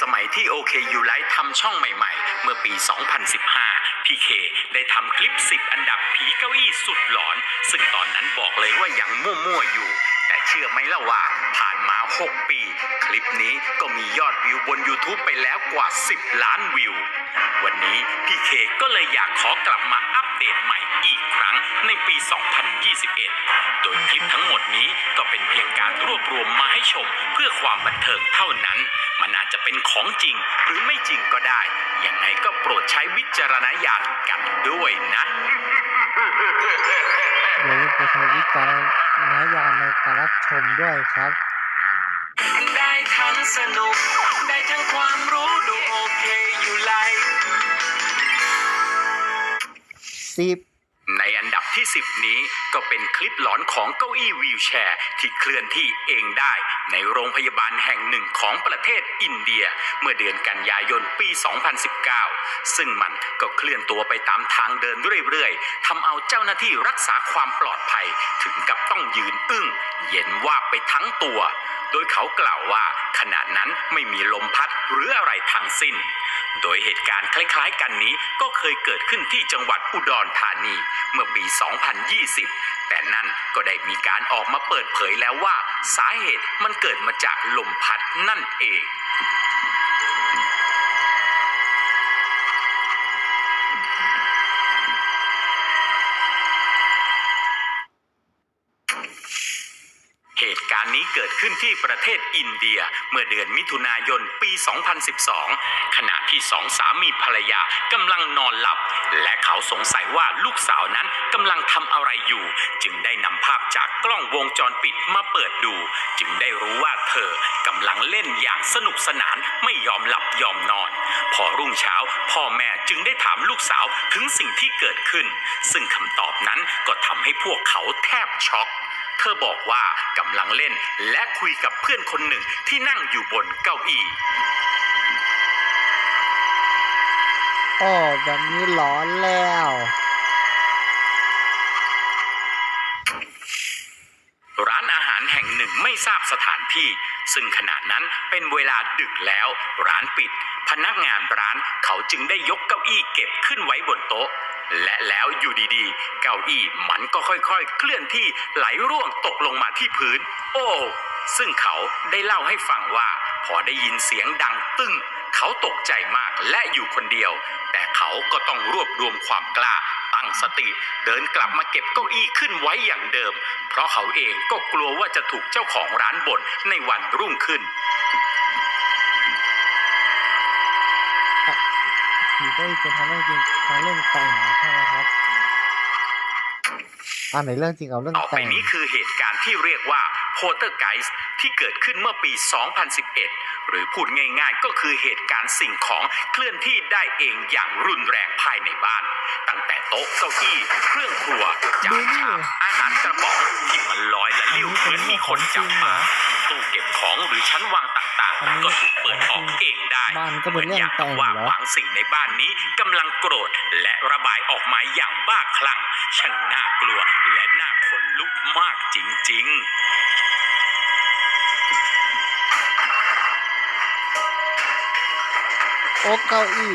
สมัยที่โอเคยูไลท์ทำช่องใหม่ๆ เมื่อปี 2015 พี่เคได้ทำคลิป 10 อันดับผีเก้าอี้สุดหลอน ซึ่งตอนนั้นบอกเลยว่ายังมั่วๆอยู่แต่เชื่อไหมล่ะว่าผ่านมา 6 ปี คลิปนี้ก็มียอดวิวบน YouTube ไปแล้วกว่า 10 ล้านวิว วันนี้พี่เคก็เลยอยากขอกลับมาอัปเดตใหม่อีกครั้งในปี 2021 โดยคลิปทั้งหมดนี้ก็เป็นเพียงการรวบรวมมาให้ชมเพื่อความบันเทิงเท่านั้น มันอาจจะเป็นของจริงหรือไม่จริงก็ได้ ยังไงก็โปรดใช้วิจารณญาณกันด้วยนะ อย่าลืมไปใช้วิจารณญาณในการรับชมด้วยครับ ได้ทั้งสนุก ได้ทั้งความรู้ดูโอเคอยู่ไลสิบ ที่ 10 นี้ก็เป็นคลิปหลอนของเก้าอี้วีลแชร์ ที่เคลื่อนที่เองได้ ในโรงพยาบาลแห่งหนึ่งของประเทศอินเดีย เมื่อเดือนกันยายนปี 2019 ซึ่งมันก็เคลื่อนตัวไปตามทางเดินเรื่อยๆทำเอาเจ้าหน้าที่รักษาความปลอดภัย ถึงกับต้องยืนอึ้ง เย็นว่าบไปทั้งตัวโดยเขากล่าวว่าขณะนั้นไม่มีลมพัดหรืออะไรทั้งสิ้น โดยเหตุการณ์คล้ายๆ กันนี้ก็เคยเกิดขึ้นที่จังหวัดอุดรธานีเมื่อปี 2020 แต่นั่นก็ได้มีการออกมาเปิดเผยแล้วว่า สาเหตุมันเกิดมาจากลมพัดนั่นเอง การณ์นี้เกิดขึ้นที่ประเทศอินเดียเมื่อเดือนมิถุนายนปี 2012 ขณะที่สองสามีภรรยากำลังนอนหลับ และเขาสงสัยว่าลูกสาวนั้นกำลังทำอะไรอยู่ จึงได้นำภาพจากกล้องวงจรปิดมาเปิดดู จึงได้รู้ว่าเธอกำลังเล่นอย่างสนุกสนานไม่ยอมหลับยอมนอน พอรุ่งเช้า พ่อแม่จึงได้ถามลูกสาวถึงสิ่งที่เกิดขึ้น ซึ่งคำตอบนั้นก็ทำให้พวกเขาแทบช็อก ธอบอกว่ากำลังเล่นและคุยกับเพื่อนคนหนึ่งที่นั่งอยู่บนเก้าอี้โอ้แบบนี้ร้อนแล้ว ร้านอาหารแห่งหนึ่งไม่ทราบสถานที่ ซึ่งขณะนั้นเป็นเวลาดึกแล้ว ร้านปิด พนักงานร้านเขาจึงได้ยกเก้าอี้เก็บขึ้นไว้บนโต๊ะ และแล้วอยู่ดีๆ เก้าอี้มันก็ค่อยๆ เคลื่อนที่ไหลร่วงตกลงมาที่พื้น โอ้ซึ่งเขาได้เล่าให้ฟังว่า พอได้ยินเสียงดังตึ้ง เขาตกใจมากและอยู่คนเดียว แต่เขาก็ต้องรวบรวมความกล้า ตั้งสติ เดินกลับมาเก็บเก้าอี้ขึ้นไว้อย่างเดิม เพราะเขาเองก็กลัวว่าจะถูกเจ้าของร้านบ่นในวันรุ่งขึ้น ก็เป็นทั้งเรื่องจริงทั้งเรื่องแต่งใช่ไหมครับอ่าไหนเรื่องจริงเอาเรื่องต่อไปแต่งนี้คือเหตุการณ์ที่เรียกว่าโพเตอร์ไกส์ที่เกิดขึ้นเมื่อปี 2011 หรือพูดง่ายๆ ก็คือเหตุการณ์สิ่งของเคลื่อนที่ได้เองอย่างรุนแรงภายในบ้าน ตั้งแต่โต๊ะเก้าอี้เครื่องครัวจานชามอาหารกระป๋องที่มันลอยละลิ้ว เหมือนมีคนจับมาตู้เก็บของหรือชั้นวางต่างๆ ก็ถูกเปิดออกเองได้บ้านก็เป็นเรื่องอย่างแต่กับงว่าเหรอบางสิ่งในบ้านนี้กำลังโกรธและระบายออกมาอย่างบ้าคลั่งช่างน่ากลัวและน่าขนลุกมากจริง ๆโอ้เก้าอี้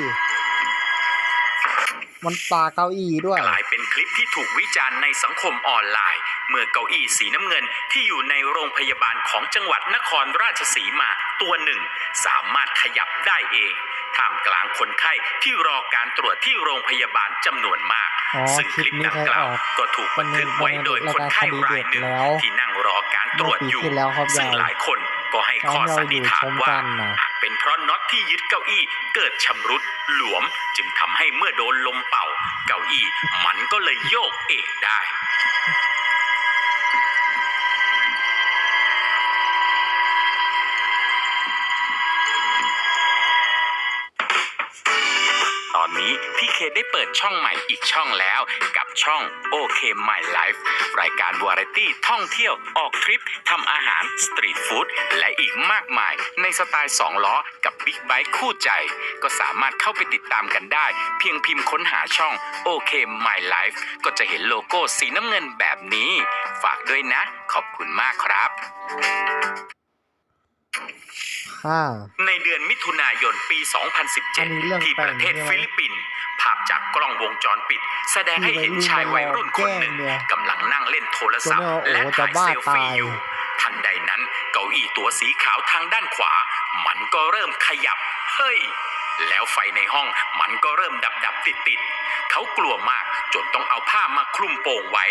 มันปาเก้าอี้ด้วย กลายเป็นคลิปที่ถูกวิจารณ์ในสังคมออนไลน์ เมื่อเก้าอี้สีน้ำเงินที่อยู่ในโรงพยาบาลของจังหวัดนครราชสีมาตัวหนึ่ง สามารถขยับได้เองท่ามกลางคนไข้ที่รอการตรวจที่โรงพยาบาลจำนวนมากอ๋อซึ่งคลิปดังกล่าวคลิปนี้เคยออกก็ถูกบันทึกไว้โดยคนไข้รายหนึ่งแล้วที่นั่งรอการตรวจอยู่เมื่อปีที่แล้วครับซึ่งยายหลายคนก็ให้ข้อสันนิษฐานว่าตอนเราอยู่ชมกันน่ะอาจเป็นเพราะน็อตที่ยึดเก้าอี้เกิดชำรุดหลวมจึงทำให้เมื่อโดนลมเป่า เก้าอี้มันก็เลยโยกเองได้ อนนี้พี่เคได้เปิดช่องใหม่อีกช่องแล้ว กับช่องโอเค My Life รายการวาไรตี้ท่องเที่ยวออกทริปทำอาหารสตรีทฟู้ดและอีกมากมาย ในสไตล์2ล้อกับบิ๊กไบค์คู่ใจ ก็สามารถเข้าไปติดตามกันได้ เพียงพิมพ์ค้นหาช่องโอเค My Life ก็จะเห็นโลโก้สีน้ำเงินแบบนี้ ฝากด้วยนะ ขอบคุณมากครับ ค่ะ ในเดือนมิถุนาปี อันนี้เรื่อง2017 ที่ประเทศแต่งใช่ไหมฟิลิปปินส์ภาพจากกล้องวงจรปิด แสดงให้เห็นชายวัยรุ่นคนหนึ่งแกล้งเนี่ยกำลังนั่งเล่นโทรศัพท์จนว่าโอ้และจะถ่ายบ้าเซลฟี่ตาย อยู่ ทันใดนั้นเก้าอี้ตัวสีขาวทางด้านขวา มันก็เริ่มขยับ เฮ้ย แล้วไฟในห้องมันก็เริ่มดับดับติดติดๆเขากลัวมากจนต้องเอาผ้ามาคลุมโปงไว้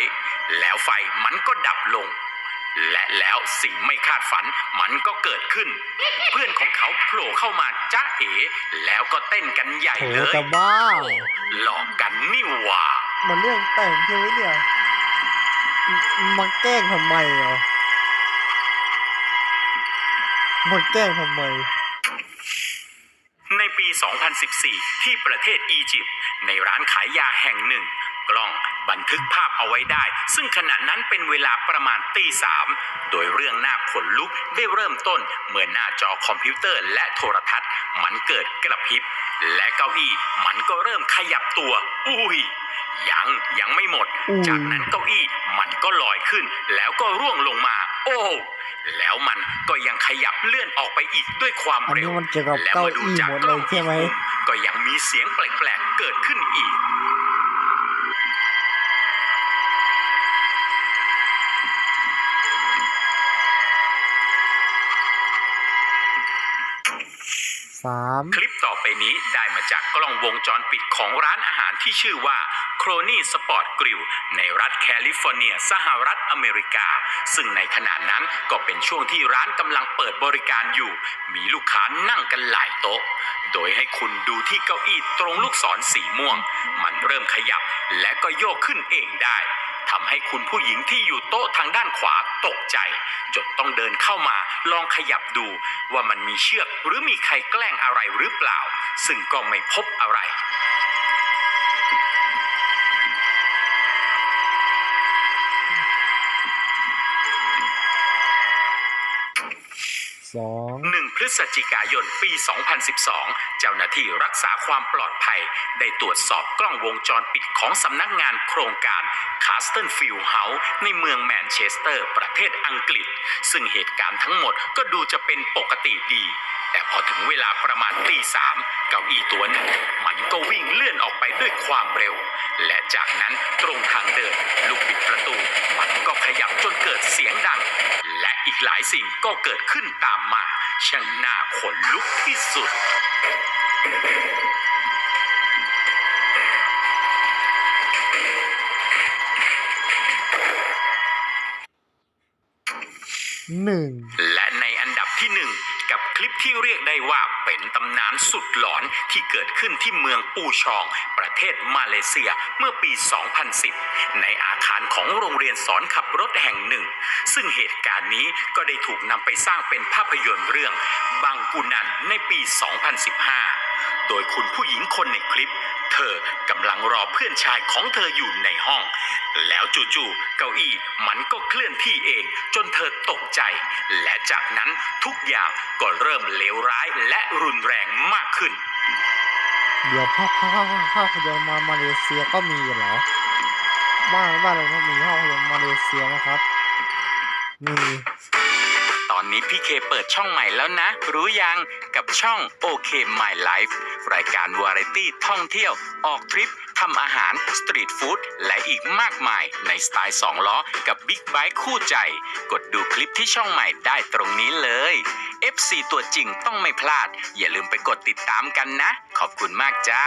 แล้วไฟมันก็ดับลง และแล้วสิ่งไม่คาดฝันมันก็เกิดขึ้น เพื่อนของเขาโผล่เข้ามาจ้าเอ๋แล้วก็เต้นกันใหญ่โถเลยจะบ้า หลอกกันนี่หว่า มันเรื่องแต่งใช่ไหมเนี่ยมมันแกล้งทำไมอะมันแกล้งทำไม ในปี 2014 ที่ประเทศอียิปต์ในร้านขายยาแห่งหนึ่ง กล้อง บันทึกภาพเอาไว้ได้ ซึ่งขณะนั้นเป็นเวลาประมาณตีสามโดยเรื่องหน้าขนลุกได้เริ่มต้น เมื่อหน้าจอคอมพิวเตอร์และโทรทัศน์ มันเกิดกระพริบ และเก้าอี้มันก็เริ่มขยับตัว อุ้ยยังยังไม่หมดอุ้ยจากนั้นเก้าอี้มันก็ลอยขึ้น แล้วก็ร่วงลงมา โอ้แล้วมันก็ยังขยับเลื่อนออกไปอีกด้วยความอันเร็นี้วมันเกี่ยวกับและเก้าเมื่อดูอี้จากหมดกเลล้อยงใช่ไหมอีกมุมก็ยังมีเสียงแปลกๆเกิดขึ้นอีก สามคลิปต่อไปนี้ได้มาจากกล้องวงจรปิดของร้านอาหารที่ชื่อว่า c r o n y Sport Grill ในรัฐแคลิฟอร์เนีย สหรัฐอเมริกา ซึ่งในขณะนั้นก็เป็นช่วงที่ร้านกำลังเปิดบริการอยู่ มีลูกค้านั่งกันหลายโต๊ะ โดยให้คุณดูที่เก้าอี้ตรงลูกศรสีม่วง มันเริ่มขยับและก็โยกขึ้นเองได้ ทำให้คุณผู้หญิงที่อยู่โต๊ะทางด้านขวาตกใจ จนต้องเดินเข้ามาลองขยับดูว่ามันมีเชือกหรือมีใครแกล้งอะไรหรือเปล่า ซึ่งก็ไม่พบอะไรสอง1พฤศจิกายนปี 2012 เจ้าหน้าที่รักษาความปลอดภัย ได้ตรวจสอบกล้องวงจรปิดของสำนักงานโครงการคาสเ e นฟิลเฮาส์ในเมืองแมนเชสเตอร์ ประเทศอังกฤษ ซึ่งเหตุการณ์ทั้งหมดก็ดูจะเป็นปกติดี แต่พอถึงเวลาประมาณตีสามเก้าอี้ตัวหนึ่งมันก็วิ่งเลื่อนออกไปด้วยความเร็ว และจากนั้นตรงทางเดินลูกบิดประตู มันก็ขยับจนเกิดเสียงดัง และอีกหลายสิ่งก็เกิดขึ้นตามมา ช่างน่าขนลุกที่สุด หนึ่ง และในอันดับที่หนึ่ง กับคลิปที่เรียกได้ว่าเป็นตำนานสุดหลอนที่เกิดขึ้นที่เมืองปูชอง ประเทศมาเลเซียเมื่อปี 2010 ในอาคารของโรงเรียนสอนขับรถแห่งหนึ่ง ซึ่งเหตุการณ์นี้ก็ได้ถูกนำไปสร้างเป็นภาพยนตร์เรื่อง บังกุนันในปี 2015 โดยคุณผู้หญิงคนในคลิป เธอกำลังรอเพื่อนชายของเธออยู่ในห้อง แล้วจู่ๆเก้าอี้มันก็เคลื่อนที่เอง จนเธอตกใจ และจากนั้นทุกอย่างก็เริ่มเลวร้ายและรุนแรงมากขึ้น เดี๋ยวภาพภาพภาพภาพยนตร์มามาเลเซียก็มีเหรอ บ้านบ้านเราก็มีภาพยนตร์มาเลเซียนะครับ มีตอ นี้พี่เคเปิดช่องใหม่แล้วนะ รู้ยังกับช่องโอเค My Life รายการวาไรตี้ท่องเที่ยว ออกทริปทำอาหาร สตรีทฟู้ดและอีกมากมายในสไตล์2ล้อกับบิ๊กไบค์คู่ใจ กดดูคลิปที่ช่องใหม่ได้ตรงนี้เลย FC ตัวจริงต้องไม่พลาด อย่าลืมไปกดติดตามกันนะ ขอบคุณมากจ้า